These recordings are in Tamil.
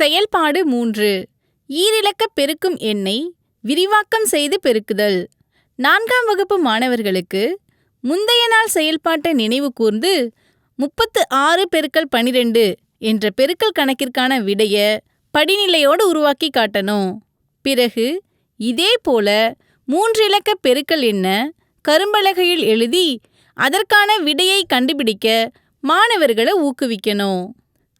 செயல்பாடு மூன்று. ஈரிலக்க பெருக்கும் எண்ணை விரிவாக்கம் செய்து பெருக்குதல். நான்காம் வகுப்பு மாணவர்களுக்கு முந்தைய நாள் செயல்பாட்டை நினைவு கூர்ந்து முப்பத்து ஆறு பெருக்கல் பனிரெண்டு என்ற பெருக்கல் கணக்கிற்கான விடைய படிநிலையோடு உருவாக்கி காட்டணும். பிறகு இதே போல மூன்றிலக்க பெருக்கல் என்ன கரும்பலகையில் எழுதி அதற்கான விடையை கண்டுபிடிக்க மாணவர்களை ஊக்குவிக்கணும்.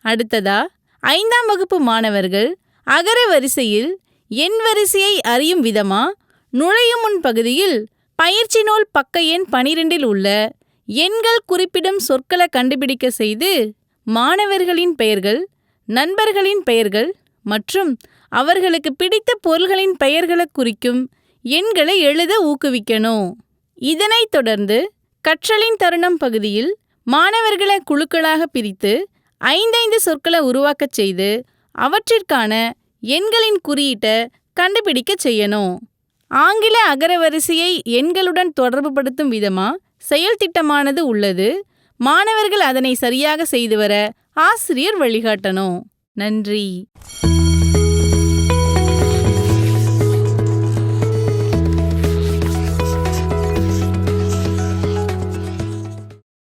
அடுத்ததா ஐந்தாம் வகுப்பு மாணவர்கள் அகர வரிசையில் எண் வரிசையை அறியும் விதமா? நுழையும் முன் பகுதியில் பயிற்சி நூல் பக்க எண் பனிரெண்டில் உள்ள எண்கள் குறிப்பிடும் சொற்களை கண்டுபிடிக்க செய்து மாணவர்களின் பெயர்கள் நண்பர்களின் பெயர்கள் மற்றும் அவர்களுக்கு பிடித்த பொருள்களின் பெயர்களை குறிக்கும் எண்களை எழுத ஊக்குவிக்கணும். இதனைத் தொடர்ந்து கற்றலின் தருணம் பகுதியில் மாணவர்களை குழுக்களாக பிரித்து ஐந்தைந்து சொற்களை உருவாக்கச் செய்து அவற்றிற்கான எண்களின் குறியீட்டை கண்டுபிடிக்க செய்யணும். ஆங்கில அகரவரிசையை எண்களுடன் தொடர்புபடுத்தும் விதமா செயல் திட்டமானது உள்ளது. மாணவர்கள் அதனை சரியாக செய்து வர ஆசிரியர் வழிகாட்டணும். நன்றி.